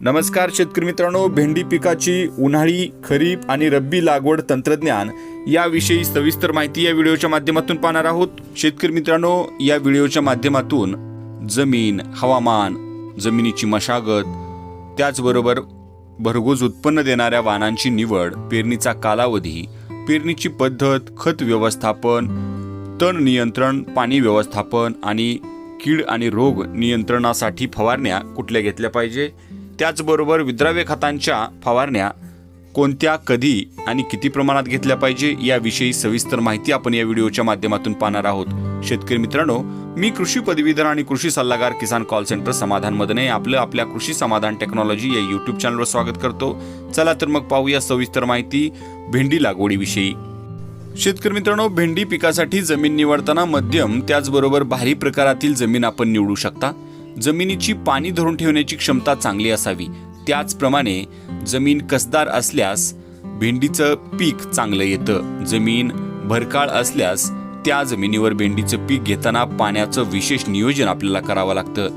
नमस्कार शेतकरी मित्रांनो भेंडी पिकाची उन्हाळी खरीप आणि रब्बी लागवड तंत्रज्ञान याविषयी सविस्तर माहिती या व्हिडिओच्या माध्यमातून पाहणार आहोत. शेतकरी मित्रांनो या व्हिडिओच्या माध्यमातून जमीन हवामान जमिनीची मशागत त्याचबरोबर भरघोस उत्पन्न देणाऱ्या वाणांची निवड पेरणीचा कालावधी पेरणीची पद्धत खत व्यवस्थापन तण नियंत्रण पाणी व्यवस्थापन आणि कीड आणि रोग नियंत्रणासाठी फवारण्या कुठल्या घेतल्या पाहिजे? त्याचबरोबर विद्राव्य खतांच्या फवारण्या कोणत्या कधी आणि किती प्रमाणात घेतल्या पाहिजे याविषयी सविस्तर माहिती आपण या व्हिडिओच्या माध्यमातून पाहणार आहोत. शेतकरी मित्रांनो मी कृषी पदवीधर आणि कृषी सल्लागार किसान कॉल सेंटर समाधान मदने आपलं आपल्या कृषी समाधान टेक्नॉलॉजी या युट्यूब चॅनलवर स्वागत करतो. चला तर मग पाहूया सविस्तर माहिती भेंडी लागवडीविषयी. शेतकरी मित्रांनो भेंडी पिकासाठी जमीन निवडताना मध्यम त्याचबरोबर भारी प्रकारातील जमीन आपण निवडू शकता. जमिनीची पाणी धरून ठेवण्याची क्षमता चांगली असावी. त्याचप्रमाणे जमीन कसदार असल्यास भेंडीचं पीक चांगलं येतं. जमीन भरकाळ असल्यास त्या जमिनीवर भेंडीचं पीक घेताना पाण्याचं विशेष नियोजन आपल्याला करावं लागतं.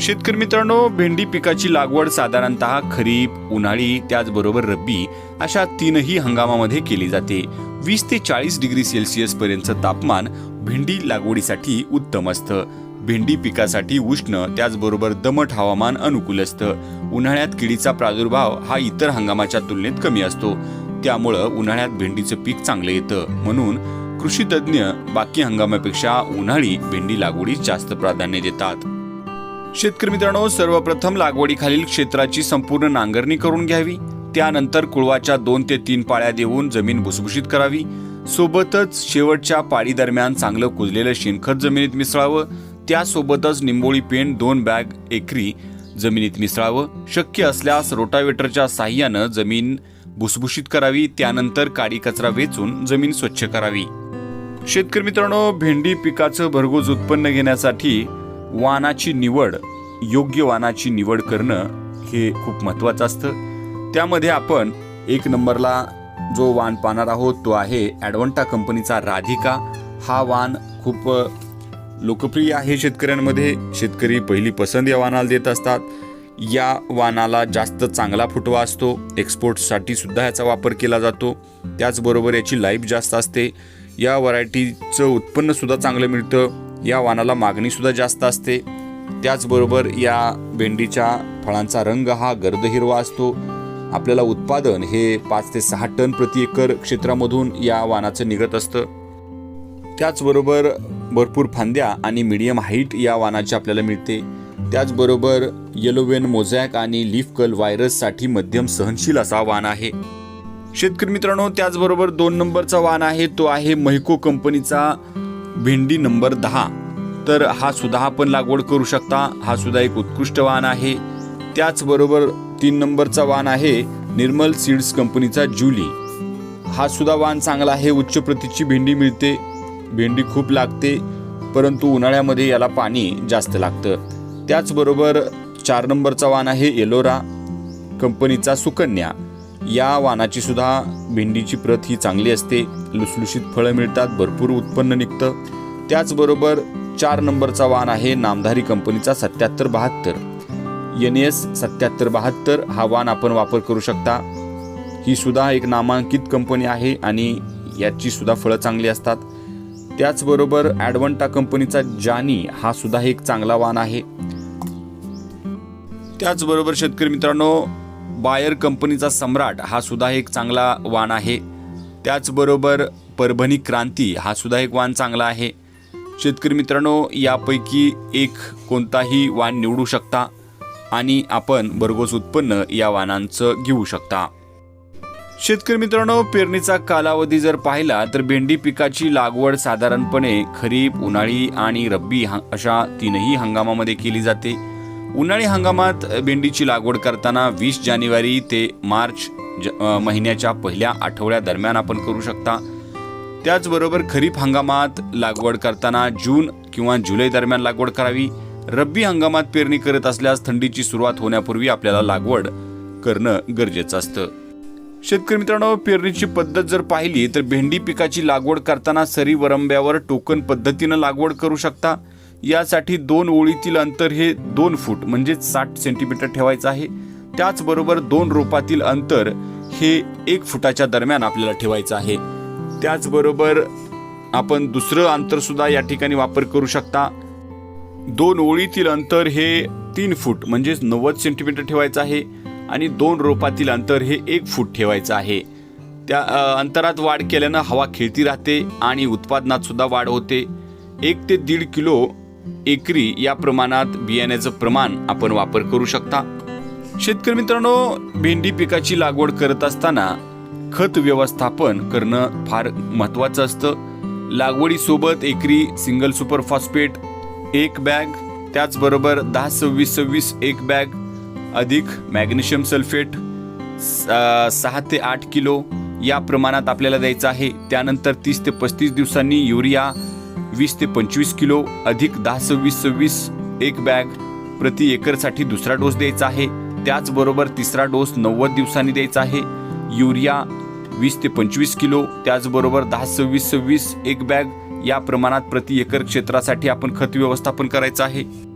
शेतकरी मित्रांनो भेंडी पिकाची लागवड साधारणतः खरीप उन्हाळी त्याचबरोबर रब्बी अशा तीनही हंगामामध्ये केली जाते. वीस ते चाळीस डिग्री सेल्सिअस पर्यंतचं तापमान भेंडी लागवडीसाठी उत्तम असतं. भेंडी पिकासाठी उष्ण त्याचबरोबर दमट हवामान अनुकूल असतं उन्हाळ्यात किडीचा प्रादुर्भाव हा इतर हंगामाच्या तुलनेत कमी असतो. त्यामुळं उन्हाळ्यात भेंडीचं पीक चांगलं येतं. म्हणून कृषी तज्ज्ञ बाकी हंगामापेक्षा उन्हाळी भेंडी लागवडीस जास्त प्राधान्य देतात. शेतकरी मित्रांनो सर्वप्रथम लागवडीखालील क्षेत्राची संपूर्ण नांगरणी करून घ्यावी. त्यानंतर कुळवाच्या दोन ते तीन पाळ्या देऊन जमीन भुसभुशीत करावी. सोबतच शेवटच्या पाळी दरम्यान चांगलं कुजलेलं शेणखत जमिनीत मिसळावं. त्यासोबतच निंबोळी पेंट दोन बॅग एकरी जमिनीत मिसळावं. शक्य असल्यास रोटावेटरच्या साह्यानं जमीन भुसभुशीत करावी त्यानंतर काडी कचरा वेचून जमीन स्वच्छ करावी. शेतकरी मित्रांनो भेंडी पिकाचं भरघोस उत्पन्न घेण्यासाठी वाहनाची निवड योग्य वाहनाची निवड करणं हे खूप महत्वाचं असतं. त्यामध्ये आपण एक नंबरला जो वाण पाहणार आहोत तो आहे ॲडवंटा कंपनीचा राधिका. हा वाण खूप लोकप्रिय आहे शेतकऱ्यांमध्ये. शेतकरी पहिली पसंत या वाणाला देत असतात. या वाणाला जास्त चांगला फुटवा असतो. एक्सपोर्टसाठी सुद्धा याचा वापर केला जातो. त्याचबरोबर याची लाईफ जास्त असते. या व्हरायटीचं उत्पन्नसुद्धा चांगलं मिळतं. या वाहनाला मागणीसुद्धा जास्त असते. त्याचबरोबर या भेंडीच्या फळांचा रंग हा गर्द हिरवा असतो. आपल्याला उत्पादन हे पाच ते सहा टन प्रति एकर क्षेत्रामधून या वाहनाचं निघत असतं. त्याचबरोबर भरपूर फांद्या आणि मीडियम हाईट या वाणाची आपल्याला मिळते. त्याचबरोबर येलोवेन मोझॅक आणि लीफ कल व्हायरससाठी मध्यम सहनशील असा वाण आहे. शेतकरी मित्रांनो त्याचबरोबर दोन नंबरचा वाण आहे तो आहे महिको कंपनीचा भेंडी नंबर दहा. तर हा सुद्धा आपण लागवड करू शकता. हा सुद्धा एक उत्कृष्ट वाण आहे. त्याचबरोबर तीन नंबरचा वाण आहे निर्मल सीड्स कंपनीचा जुली हा सुद्धा वाण चांगला आहे. उच्च प्रतीची भेंडी मिळते. भेंडी खूप लागते परंतु उन्हाळ्यामध्ये याला पाणी जास्त लागतं. त्याचबरोबर चार नंबरचा वाण आहे एलोरा कंपनीचा सुकन्या. या वाणाची सुद्धा भेंडीची प्रत ही चांगली असते लुसलुशीत फळं मिळतात भरपूर उत्पन्न निघतं. त्याचबरोबर चार नंबरचा वाण आहे नामधारी कंपनीचा सत्याहत्तर बहात्तर. एन एस सत्याहत्तर बहात्तर हा वाण आपण वापर करू शकता. ही सुद्धा एक नामांकित कंपनी आहे आणि याची सुद्धा फळं चांगली असतात. त्याचबरोबर ॲडवंटा कंपनीचा जानी हा सुद्धा एक चांगला वाण आहे. त्याचबरोबर शेतकरी मित्रांनो बायर कंपनीचा सम्राट हा सुद्धा एक चांगला वाण आहे. त्याचबरोबर परभणी क्रांती हा सुद्धा एक वाण चांगला आहे. शेतकरी मित्रांनो यापैकी एक कोणताही वाण निवडू शकता आणि आपण भरघोस उत्पन्न या वाणांचं घेऊ शकता. शेतकरी मित्रांनो पेरणीचा कालावधी जर पाहिला तर भेंडी पिकाची लागवड साधारणपणे खरीप उन्हाळी आणि रब्बी अशा तीनही हंगामामध्ये केली जाते. उन्हाळी हंगामात भेंडीची लागवड करताना वीस जानेवारी ते मार्च ज- महिन्याच्या पहिल्या आठवड्या दरम्यान आपण करू शकता. त्याचबरोबर खरीप हंगामात लागवड करताना जून किंवा जुलै दरम्यान लागवड करावी. रब्बी हंगामात पेरणी करत असल्यास थंडीची सुरुवात होण्यापूर्वी आपल्याला लागवड करणं गरजेचं असतं. शेतकरी मित्रांनो पेरणीची पद्धत जर पाहिली तर भेंडी पिकाची लागवड करताना सरी वरंब्यावर टोकन पद्धतीनं लागवड करू शकता. यासाठी दोन ओळीतील अंतर हे दोन फूट म्हणजेच साठ सेंटीमीटर ठेवायचं आहे. त्याचबरोबर दोन रोपातील अंतर हे एक फुटाच्या दरम्यान आपल्याला ठेवायचं आहे. त्याचबरोबर आपण दुसरं अंतर सुद्धा या ठिकाणी वापर करू शकता. दोन ओळीतील अंतर हे तीन फूट म्हणजेच नव्वद सेंटीमीटर ठेवायचं आहे. आणि दोन रोपातील अंतर हे एक फूट ठेवायचं आहे. त्या अंतरात वाढ केल्यानं हवा खेळती राहते आणि उत्पादनात सुद्धा वाढ होते. एक ते दीड किलो एकरी या प्रमाणात बियाण्याचं प्रमाण आपण वापर करू शकता. शेतकरी मित्रांनो भेंडी पिकाची लागवड करत असताना खत व्यवस्थापन करणं फार महत्त्वाचं असतं. लागवडीसोबत एकरी सिंगल सुपर फॉस्फेट एक बॅग त्याचबरोबर दहा सव्वीस सव्वीस एक बॅग अधिक मॅग्नेशियम सल्फेट स- सहा ते आठ किलो या प्रमाणात आपल्याला द्यायचं आहे. त्यानंतर तीस ते पस्तीस दिवसांनी युरिया वीस ते पंचवीस किलो अधिक दहा सव्वीस सव्वीस एक बॅग प्रति एकरसाठी दुसरा डोस द्यायचा आहे. त्याचबरोबर तिसरा डोस नव्वद दिवसांनी द्यायचा आहे. युरिया वीस ते पंचवीस किलो त्याचबरोबर दहा सव्वीस सव्वीस एक बॅग या प्रमाणात प्रति एकर क्षेत्रासाठी आपण खत व्यवस्थापन करायचं आहे.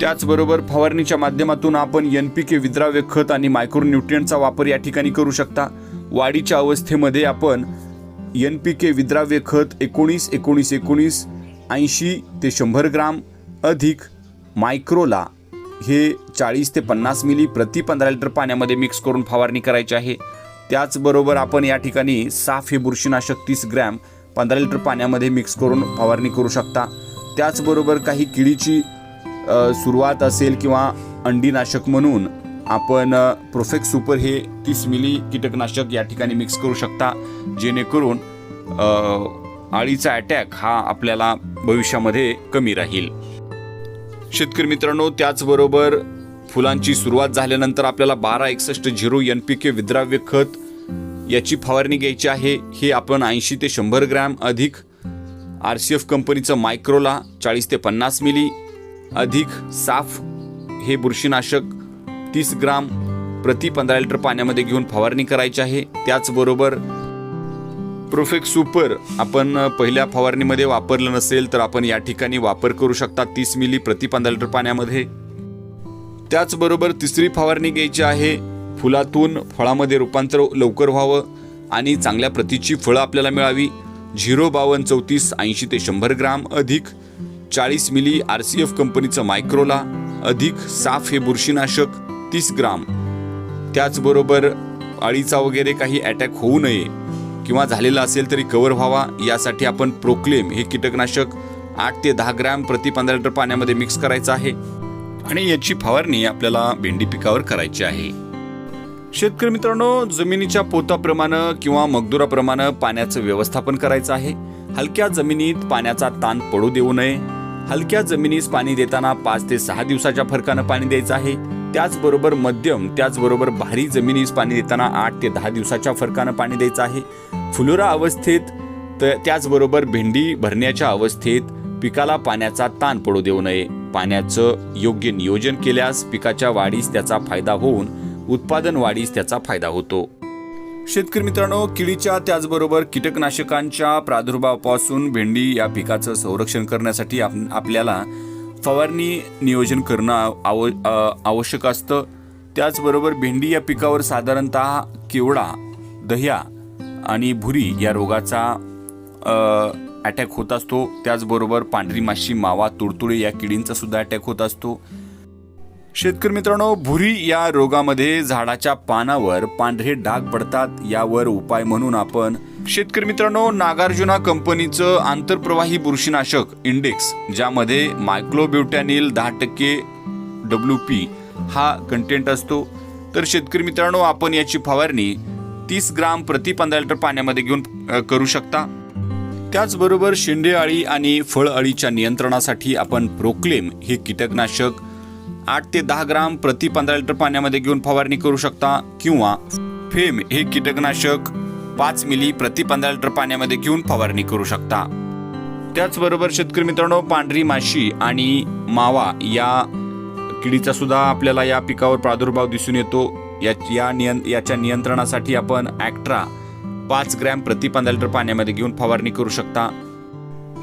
त्याचबरोबर फवारणीच्या माध्यमातून आपण एन पी के विद्राव्य खत आणि मायक्रोन्युट्रियनचा वापर या ठिकाणी करू शकता. वाढीच्या अवस्थेमध्ये आपण एन पी के विद्राव्य खत एकोणीस एकोणीस एकोणीस ऐंशी ते शंभर ग्राम अधिक मायक्रोला हे चाळीस ते पन्नास मिली प्रति पंधरा लिटर पाण्यामध्ये मिक्स करून फवारणी करायची आहे. त्याचबरोबर आपण या ठिकाणी साफ हे बुरशीनाशक तीस ग्रॅम पंधरा लिटर पाण्यामध्ये मिक्स करून फवारणी करू शकता. त्याचबरोबर काही किडीची सुरुवात असेल किंवा अंडीनाशक म्हणून आपण प्रोफेक्ट प्रोफेक्स सुपर हे तीस मिली कीटकनाशक या ठिकाणी मिक्स करू शकता जेणेकरून अळीचा अटॅक हा आपल्याला भविष्यामध्ये कमी राहील. शेतकरी मित्रांनो त्याचबरोबर फुलांची सुरुवात झाल्यानंतर आपल्याला बारा एकसष्ट झिरो एन पी के विद्राव्य खत याची फवारणी घ्यायची आहे. हे आपण ऐंशी ते शंभर ग्रॅम अधिक आर सी एफ कंपनीचं मायक्रोला चाळीस ते पन्नास मिली अधिक साफ हे बुरशीनाशक तीस ग्राम प्रति पंधरा लिटर पाण्यामध्ये घेऊन फवारणी करायची आहे. त्याचबरोबर प्रोफेक्ट सुपर आपण पहिल्या फवारणीमध्ये वापरलं नसेल तर आपण या ठिकाणी वापर करू शकता तीस मिली प्रति पंधरा लिटर पाण्यामध्ये. त्याचबरोबर तिसरी फवारणी घ्यायची आहे. फुलातून फळामध्ये रूपांतर लवकर व्हावं आणि चांगल्या प्रतीची फळं आपल्याला मिळावी. झिरो बावन्न चौतीस ऐंशी ते शंभर ग्राम अधिक चाळीस मिली आर सी एफ कंपनीचं मायक्रोला अधिक साफ हे बुरशीनाशक तीस ग्राम. त्याचबरोबर अळीचा वगैरे काही अटॅक होऊ नये किंवा झालेला असेल तरी कव्हर व्हावा यासाठी आपण प्रोक्लेम हे कीटकनाशक आठ ते दहा ग्रॅम प्रति पंधरा लिटर पाण्यामध्ये मिक्स करायचं आहे. आणि याची फवारणी आपल्याला भेंडी पिकावर करायची आहे. शेतकरी मित्रांनो जमिनीच्या पोताप्रमाणे किंवा मगदुराप्रमाणे पाण्याचं व्यवस्थापन करायचं आहे. हलक्या जमिनीत पाण्याचा ताण पडू देऊ नये. हलक्या जमिनीस पाणी देताना पाच ते सहा दिवसाच्या फरकानं पाणी द्यायचं आहे. त्याचबरोबर मध्यम त्याचबरोबर भारी जमिनीस पाणी देताना आठ ते दहा दिवसाच्या फरकानं पाणी द्यायचं आहे. फुलोरा अवस्थेत तर त्याचबरोबर भेंडी भरण्याच्या अवस्थेत पिकाला पाण्याचा ताण पडू देऊ नये. पाण्याचं योग्य नियोजन केल्यास पिकाच्या वाढीस त्याचा फायदा होऊन उत्पादन वाढीस त्याचा फायदा होतो. शेतकरी मित्रांनो किडीच्या त्याचबरोबर कीटकनाशकांच्या प्रादुर्भावापासून भेंडी या पिकाचं संरक्षण करण्यासाठी आप आपल्याला फवारणी नियोजन करणं आव आवश्यक असतं. त्याचबरोबर भेंडी या पिकावर साधारणतः केवडा दह्या आणि भुरी या रोगाचा अटॅक होत असतो. त्याचबरोबर पांढरी माशी मावा तुडतुडे या किडींचा सुद्धा अटॅक होत असतो. शेतकरी मित्रांनो भुरी या रोगामध्ये झाडाच्या पानावर पांढरे डाग पडतात यावर उपाय म्हणून आपण शेतकरी मित्रांनो नागार्जुना कंपनीचं आंतरप्रवाही बुरशीनाशक इंडेक्स ज्यामध्ये मायक्लोब्युटॅनिल दहा टक्के डब्ल्यू पी हा कंटेंट असतो. तर शेतकरी मित्रांनो आपण याची फवारणी तीस ग्राम प्रति पंधरा लिटर पाण्यामध्ये घेऊन करू शकता. त्याचबरोबर शेंडे अळी आणि फळ अळीच्या नियंत्रणासाठी आपण प्रोक्लेम हे कीटकनाशक आठ ते दहा ग्राम प्रति पंधरा लिटर पाण्यामध्ये घेऊन फवारणी करू शकता किंवा फेम हे कीटकनाशक पाच मिली प्रति पंधरा लिटर पाण्यामध्ये घेऊन फवारणी करू शकता. त्याचबरोबर शेतकरी मित्रांनो पांढरी माशी आणि मावा या किडीचा सुद्धा आपल्याला या पिकावर प्रादुर्भाव दिसून येतो. या या नियं याच्या नियंत्रणासाठी आपण ॲक्ट्रा पाच ग्रॅम प्रति पंधरा लिटर पाण्यामध्ये घेऊन फवारणी करू शकता.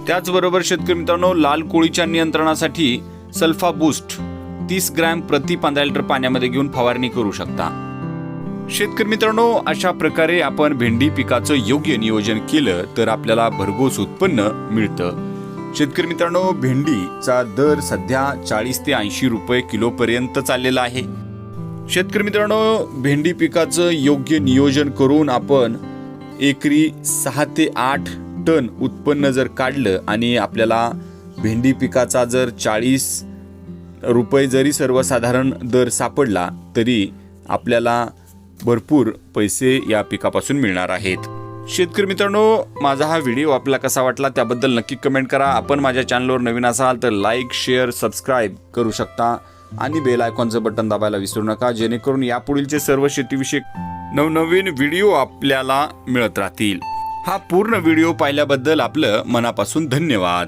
त्याचबरोबर शेतकरी मित्रांनो लाल कोळीच्या नियंत्रणासाठी सल्फा बूस्ट तीस ग्रॅम प्रति पंधरा लिटर पाण्यामध्ये घेऊन फवारणी करू शकता. शेतकरी मित्रांनो अशा प्रकारे आपण भेंडी पिकाचं योग्य नियोजन केलं तर आपल्याला भरघोस उत्पन्न मिळतं. शेतकरी मित्रांनो भेंडीचा दर सध्या चाळीस ते ऐंशी रुपये किलो पर्यंत चाललेला आहे. शेतकरी मित्रांनो भेंडी पिकाचं योग्य नियोजन करून आपण एकरी सहा ते आठ टन उत्पन्न जर काढलं आणि आपल्याला भेंडी पिकाचा जर चाळीस रुपये जरी सर्वसाधारण दर सापडला तरी आपल्याला भरपूर पैसे या पिकापासून मिळणार आहेत. शेतकरी मित्रांनो माझा हा व्हिडिओ आपला कसा वाटला त्याबद्दल नक्की कमेंट करा. आपण माझ्या चॅनलवर नवीन असाल तर लाईक शेअर सबस्क्राईब करू शकता. आणि बेल आयकॉनचं बटन दाबायला विसरू नका जेणेकरून यापुढीलचे सर्व शेतीविषयक नवनवीन व्हिडिओ आपल्याला मिळत राहतील. हा पूर्ण व्हिडिओ पाहिल्याबद्दल आपलं मनापासून धन्यवाद.